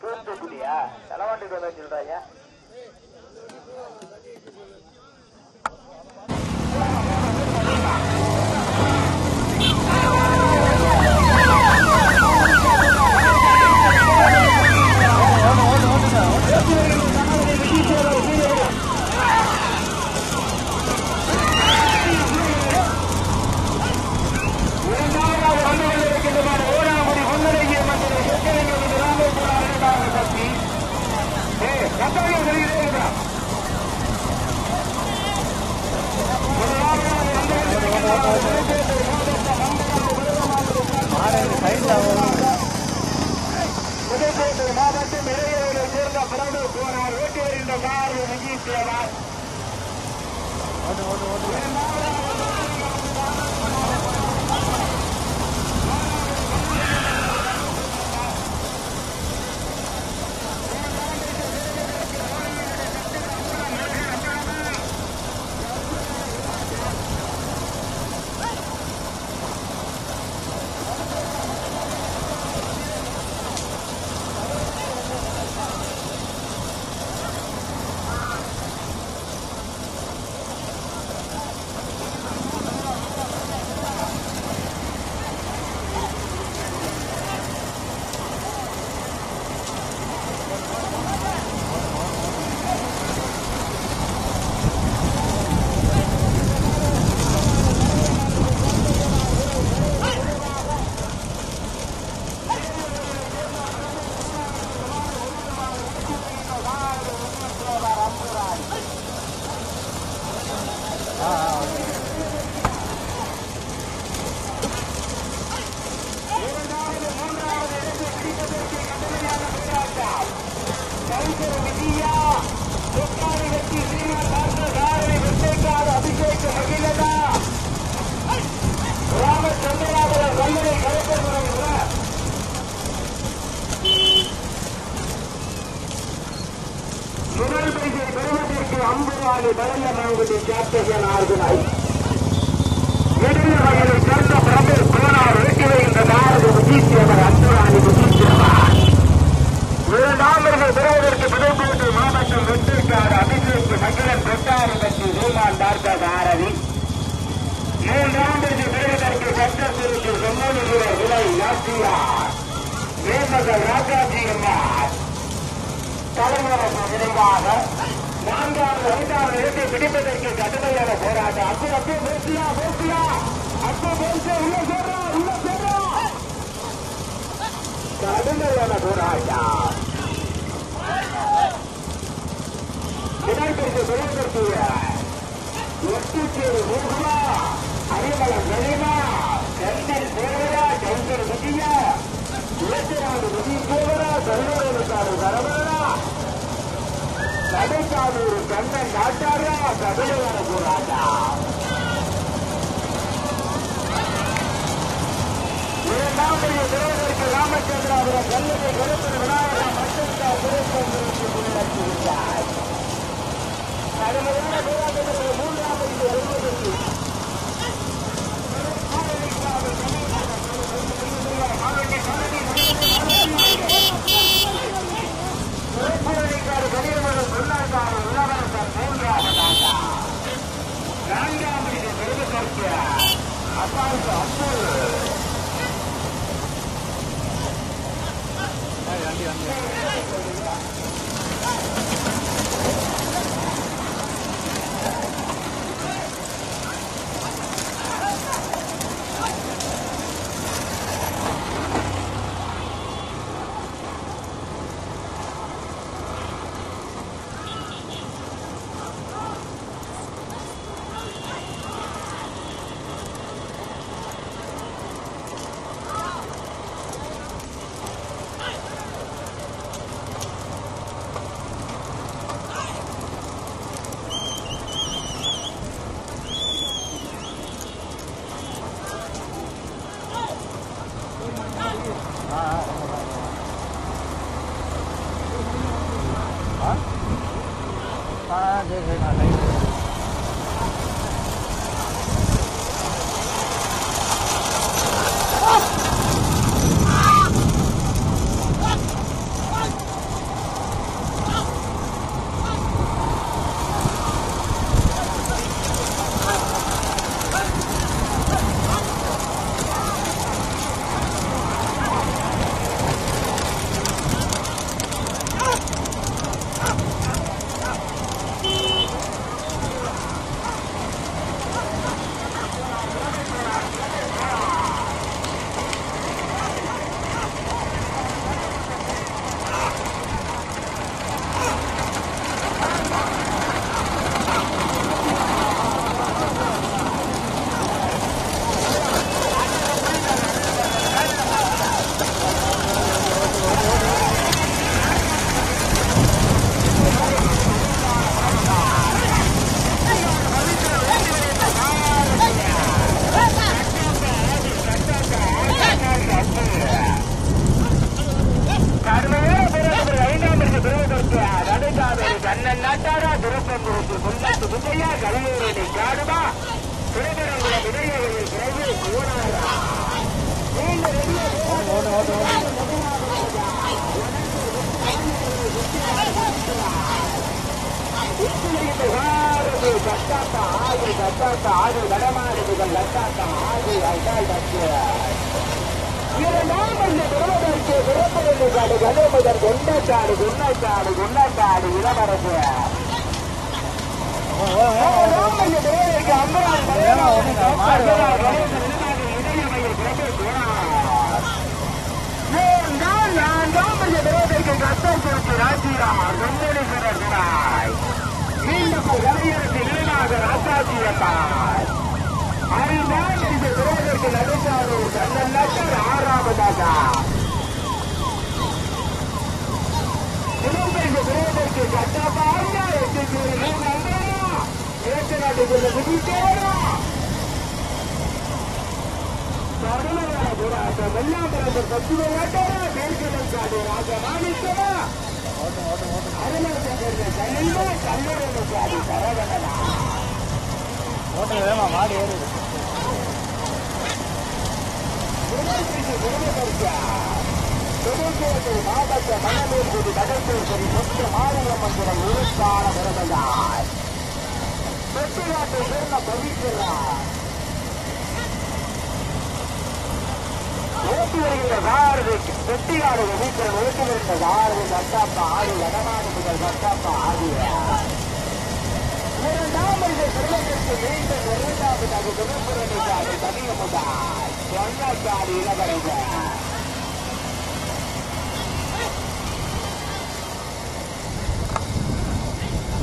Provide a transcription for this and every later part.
தூத்துக்குடியா தலைவாட்டுக்கு வந்தா சொல்றாங்க இரண்டாவதாக வந்து கொண்டிருக்கின்றன ஓராங்குடி முன்னரங்கிய மந்திரி சொக்கலிங்கம் ராமேஸ்வர இரண்டாவது சக்தி ஏ கட்டாயம் வருகிறேன் புதுக்கோட்டை மாவட்டம் இடையூரை சேர்ந்த பிறகு போனார் வேட்டையறிந்த கார் விஜயசேவர் முதல் பெறுவதற்கு அம்புவாணி பலந்த மாவட்ட கேப்டன் ஆர்குனாய் நெடுந்த வகையை சேர்ந்த பிரபு கோனார் வெற்றி வைந்த இரண்டாமர்கள் பெறுவதற்கு புதுக்கோட்டை மாவட்டம் வெற்றிக்காடு அபிஷேக் மகிழன் கொட்டாரி பற்றி ரூமான் பாரதி. பெறுவதற்கு சட்டத்திற்கு விலை ராஜாஜி அம்மார் தலைவரசு விரைவாக நான்காவது ஐந்தாவது இடத்தை பிடிப்பதற்கு கடுமையான போராட்டம். அப்போ அப்போ பேசியா பேசியா அப்போ பேசிய உள்ள சொல்றா உள்ள சொல்றா கடுமையான போராட்டம். கடைக்காலூர் கண்ணன் நாட்டாரா கபிலவர போராட்டா இரண்டாவது பெரிய ராமச்சந்திரா ராமச்சந்திராபுரம் கல்லூரி கருத்து விநாயகர் மட்டும்தா திருப்பந்திற்கு முன்னேற்றிவிட்டார் கடுமையான போராட்டத்தில் மூன்றாம் கட்டாத்த ஆடு கட்டாத்த ஆடு நடமாடுகள் லட்டாத்த ஆடு அட்டால் இரண்டாம் பள்ளி பெறுவதற்கு பிறப்பதற்கு காடு கலைமுதல் கொண்டக்காடு குன்னக்காடு குன்னக்காடு இளவரசு அம்பரான் நான்காம் பள்ளி பெறுவதற்கு கத்தம் குறித்து ராஜிராமர் வெங்கடேஸ்வரர் துணாய் மீண்டும் கலையரசு இளைஞாக ராஜாஜியத்தார் ஐந்தாம் பரிசு பெறுவதற்கு நடுக்காடு கண்ணன் நட்டர் ஆறாவதாக திருப்பதிக்கு பெறுவதற்கு கட்டப்பாங்க எட்டு ஏற்று நாட்டுக்குள்ள விதித்தேரா போராட்டம் வெள்ளாம்பரம்பர் பசுமை நாட்டாரா மேற்கிழம் காடு ராஜமாணிக்கமா அருணாச்சந்திர கல்லிமா கல்லூரி காடு சரவணனா? ஓட்ட வேமா மாடு ஏறுது மாவட்ட மணமேற்குடி கடற்கரை மொத்த மாநில மந்திரம் உருக்கான விரதந்தார் தொட்டுநாட்டை சேர்ந்த பவிக்கிறார் ஓட்டி வருகின்ற வாரது வெட்டியாடு வீட்டில் ஓட்டி வருகின்ற வாரது கட்டாப்பா ஆடு வடநாடு முதல் கட்டாப்பா ஆடிய இரண்டாம் வயது செல்வதற்கு மீண்டும் இரண்டாவதாக தனிய முதல் சொன்னக்காடு இளவரசர்.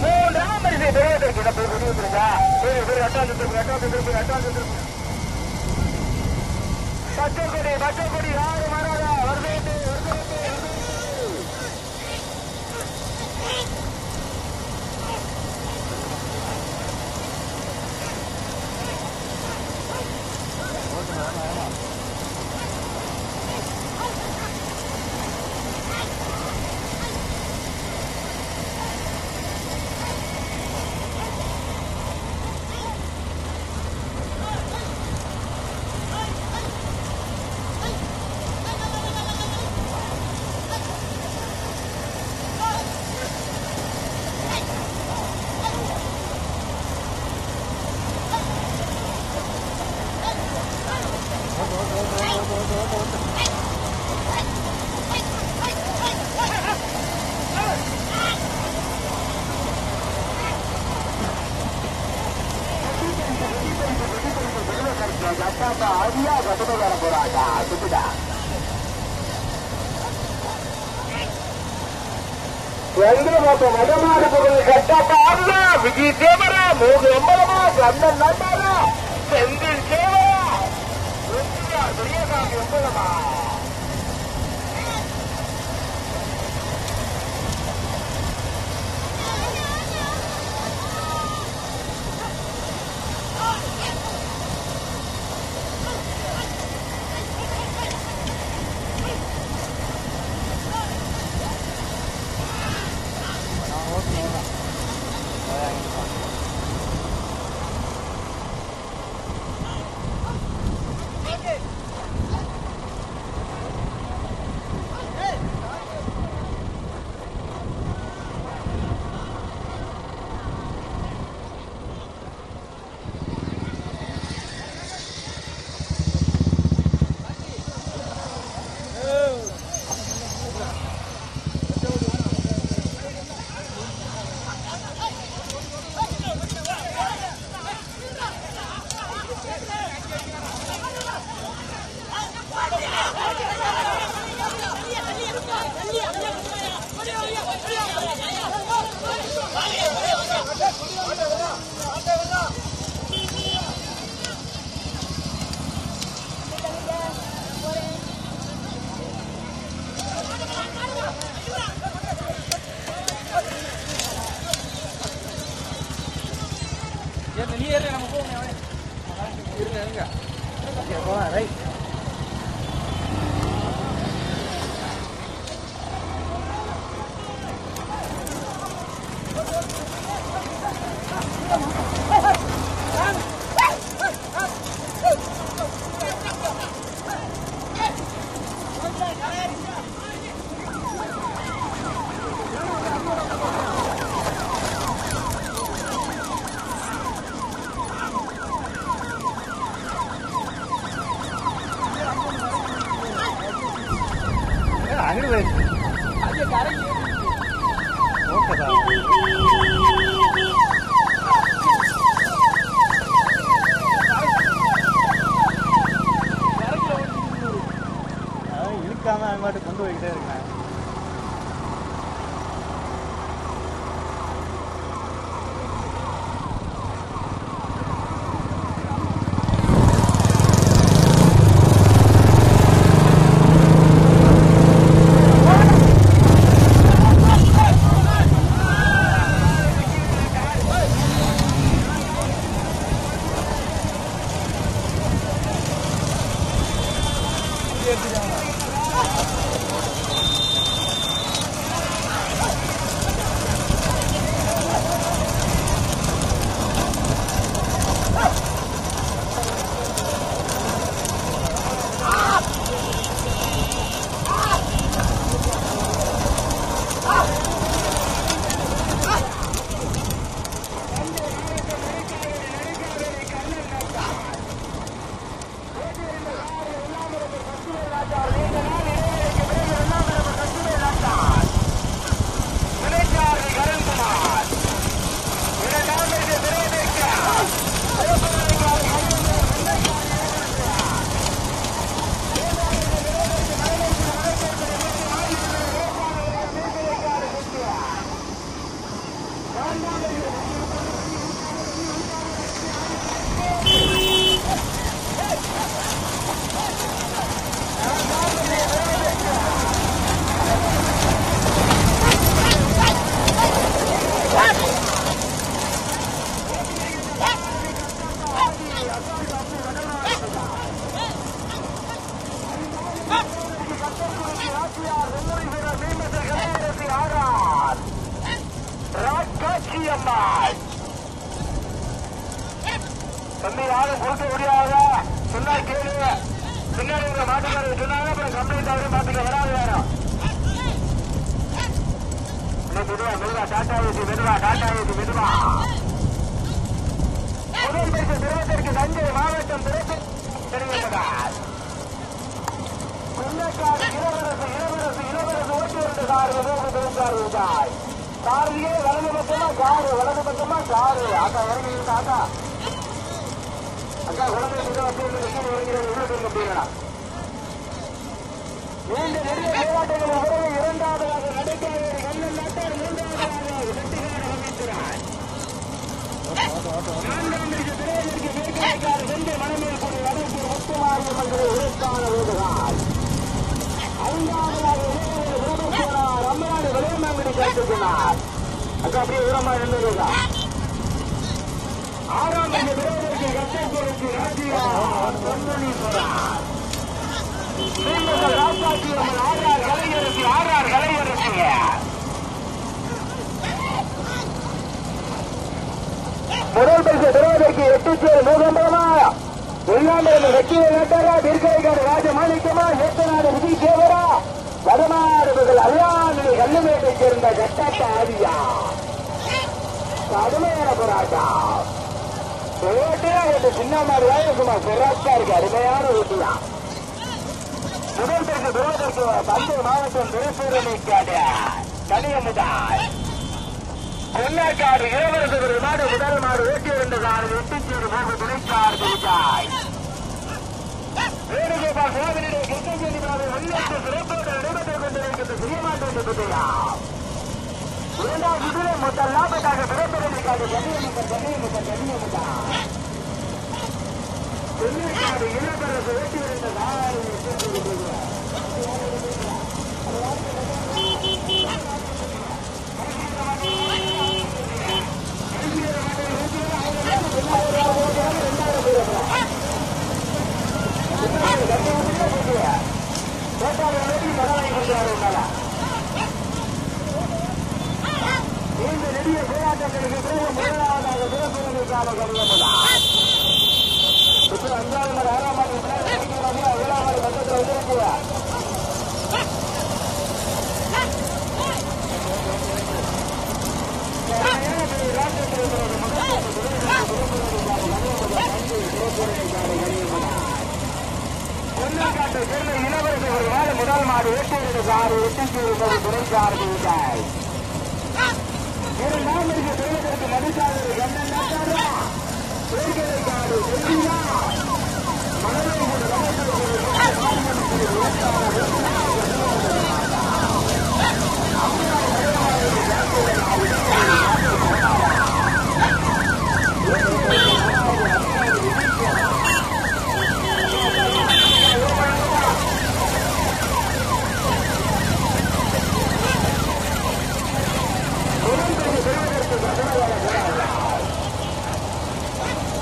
மூன்றாம் வரிசை பெறுவதற்கு இடத்தை விடுவித்திருக்கா சரி சரி அட்டாந்து திருப்பி எட்டாம் திருப்பி எட்டாம் திருப்பி பச்சைக்கொடி பச்சைக்கொடி யாரு மாறாதா வருது வருது ಅಲ್ಲ ವಿಜಿ ದೇವರ ಮೂಗು ಎಂಬಲಮ Kannan number Ini enggak? Enggak. இழுக்காம கொண்டு போய்கிட்டே இருக்கேன் நூறு பெருந்தார் ரூபாய் காரிலே வலது பக்கமா காரு வலது பக்கமா காரு. அக்கா இறங்கி இருக்கா அக்கா அக்கா குழந்தை கிட்ட வந்து இறங்கிறது நீண்ட நெடிய போராட்டங்கள் உறவு இரண்டாவதாக நடைபெறுவது கண்ணன் நாட்டார் மூன்றாவதாக அமைக்கிறார். நான்காம் மேற்காடு சென்று மனமேல் கூடிய வடக்கு உரைக்கான ஓடுகிறார் ஐந்தாவதாக இளைஞர் விருதுகிறார் அம்மையாடு விளையமாங்குடி அக்கா அப்படியே உரமா இருந்ததுதா ஆறாம் ராஜியா நீங்கள் அம்மன் ஆறார் ஆறார் முதல் பரிசு பெறுவதற்கு எட்டு சேர் மூகம்பரமா வெள்ளாண்டது வெற்றியை நட்டாரா தீர்க்கரைக்காடு ராஜமாணிக்கமா ஏத்தநாடு விஜய் தேவரா. வடமாடுகள் அல்லாநிலை கல்லுமேட்டை சேர்ந்த கட்டாட்ட ஆதியா. கடுமையான போராட்டா ஓட்டியா ஒரு சின்ன மாதிரியா இருக்குமா? சிறப்பா இருக்கு. அருமையான ஊட்டியா முதல் பரிசு பெறுவதற்கு தஞ்சை மாவட்டம் திருப்பூரணி திருப்பூரணிக்காடு தனியமுதாய் பொன்னாக்காடு இளவரசர் மாடு முதல் மாடு ஓட்டி இருந்ததால் சீடு மூன்று துணைக்கார் துணிக்காய் வேணுகோபால் சுவாமியிலே பள்ளியாட்டு சிறப்போடு நடைபெற்றுக் கொண்டிருக்கிறது சிறியமாட்டு புதியா இரண்டாவது இதிலே மொத்தம் லாபத்தாக பிறப்பிருக்காது கண்ணியமுத்தம் கண்ணியமுத்தம் கண்ணியமுத்தம் தொண்ணூற்றாறு இளவரசு வெற்றி இருந்த நாடு Yeah. இந்த நெடிய போராட்டங்களுக்கு பிறகு முதலாவதாக சிறப்பு கருதப்படலாம் அஞ்சாவது ஆறாம் ஏழாவது பக்கத்தில் வந்திருக்கிறார் ராஜ்யத்தில் முதல் மாடு எட்டு சாறு எட்டு துறை சாறு விட்டாய் இரண்டாம் இருக்கு திருவதற்கு மதிசாதர் கண்ணன் நாட்டாரா சேர்க்கை காடு செல்வியா மனதை கூட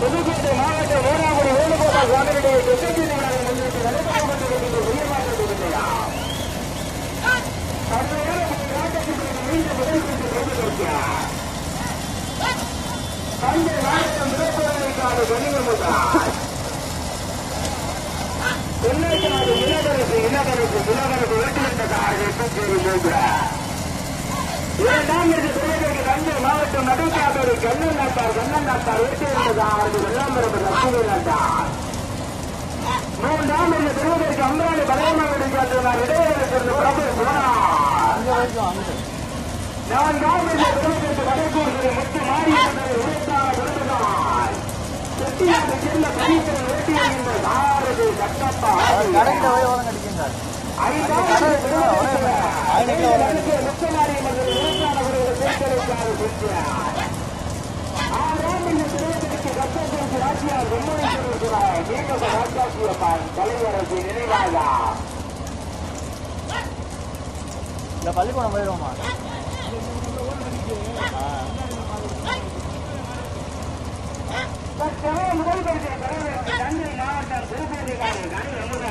புதுக்கோட்டை மாவட்டம் வேளாங்குடி வேணுகோபால் சுவாமியுடைய திசைக்கு விழாவை முன்னிட்டு நடைபெற்றுக் கொண்டிருக்கின்ற பெரிய மாற்றம் இல்லையா தஞ்சை மாவட்டம் விளைப்பொருளைக்கான கனிமமுதார் தென்னைக்காடு இளவரசு இளவரசு இளவரசு வெட்டுகின்றதார்கள் இருந்ததா போகிறார் இரண்டாம் இது துறைகளுக்கு தஞ்சை மாவட்டம் நடுக்காட்டோடு கண்ணன் நாட்டார் கண்ணன் நாட்டார் வெற்றியிருந்ததார் வெள்ளாம்பரம் லட்சுமி நாட்டார் மூன்றாம் இது திருவதற்கு அம்ராணி பலயமாக காட்டினார் இடையிலிருந்து பிரபு போனார் நான்காம் இது திருவதற்கு வடக்கூறுகளை முத்து மாறியிருந்தது உழைத்தான விருதுதான் ஓரம் கடிக்குங்க நினைவாக இந்த பள்ளிக்கூடம் போயிடுவோமா? முதல் பரிசு பெறுவதற்கு தஞ்சை மாவட்டம் திருப்பதிகாரி சேர்ந்த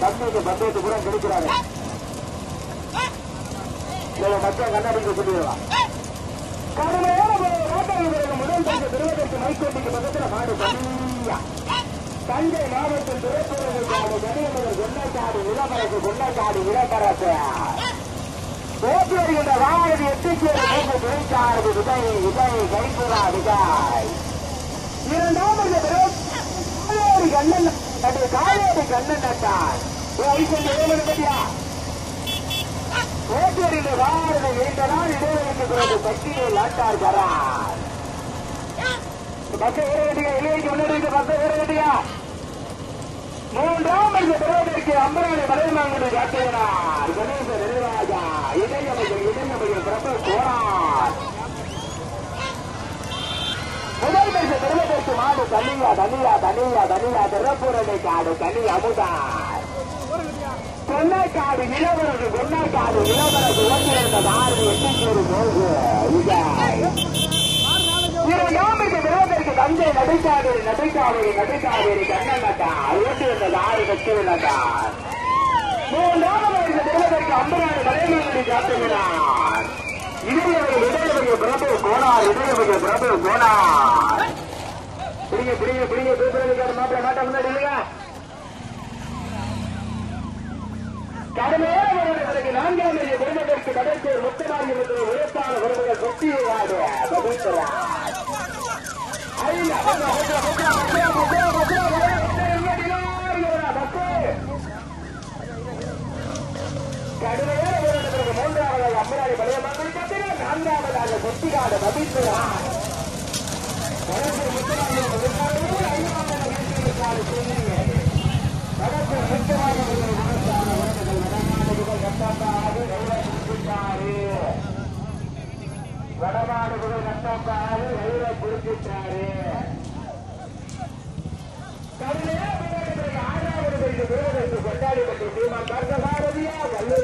ஒரு பந்தயத்து கூட கிடைக்கிறாரு. மச்சம் கண்ணாடிக்கு சொல்லிடலாம். முதல் பரிசு மைக்கோட்டிக்கு பக்கத்தில் மாடு தனியா. தஞ்சை மாவட்டம் துறைப்பூரர்கள் கனியமகர் கொள்ளைக்காடு இளமரசு கொள்ளைக்காடு இளமரசு ஓட்டி வருகின்ற வாரதி எட்டுச்சேரி மூன்று விதை விதை கைப்புறா விதாய் இரண்டாவது கண்ணன் தனது காலோடு கண்ணன் நட்டார். ஓட்டரில் வாரதை நீண்டனால் இடைவெளிக்கு பட்டியை லாட்டார் கரார். பக்கம் ஊர வேண்டிய? இளையக்கு முன்னேறிய பக்கம் ஊர வேண்டிய? மூன்றாம் பரிசு பெறுவதற்கு அம்பராணி மலைமாங்குடி காட்டினார். பத்து மாடு கனியா தனியா தனியா தனியா திறப்புரணை காடு கனி அமுதார் கொண்டாக்காடு இளவரசு கொண்டாக்காடு இளவரசு ஒன்றிருந்த ஆறு எட்டுநூறு போகு இவர் யாமிக்கு விரோதற்கு தந்தை நடுக்காவேரி நடுக்காவேரி நடுக்காவேரி கண்ணனட்டார் ஒன்றிருந்த ஆறு வெற்றிவிழந்தார் மூன்றாவது இருந்த திலகருக்கு அம்பராடு தலைமையை காட்டுகிறார். இடையவர்கள் இடையவர்கள் பிரபு கோனார் இடையவர்கள் பிரபு கோனார் பிடிங்க பிடிங்க பிடிங்க கூப்பிடுறதுக்கார மாப்பிள மாட்ட முன்னாடி இல்லையா கடுமையான வருடத்திற்கு நான்காம் தேதி குடும்பத்திற்கு கடற்கூர் முத்தமாரி இருக்கிற உழைப்பான வருடங்கள் சொத்தி கடுமையான வருடத்திற்கு மூன்றாவது அம்மராடி பழைய மக்கள் நான்காவது அந்த சொத்திகாத பபித்துவான் வடமாடுபுரம் நட்டப்பாடு வெயில குறிப்பிட்டாரு கடுமையாக ஆறாவது கொண்டாடி பற்றி தீமா கர்த்த பாரதியா வல்ல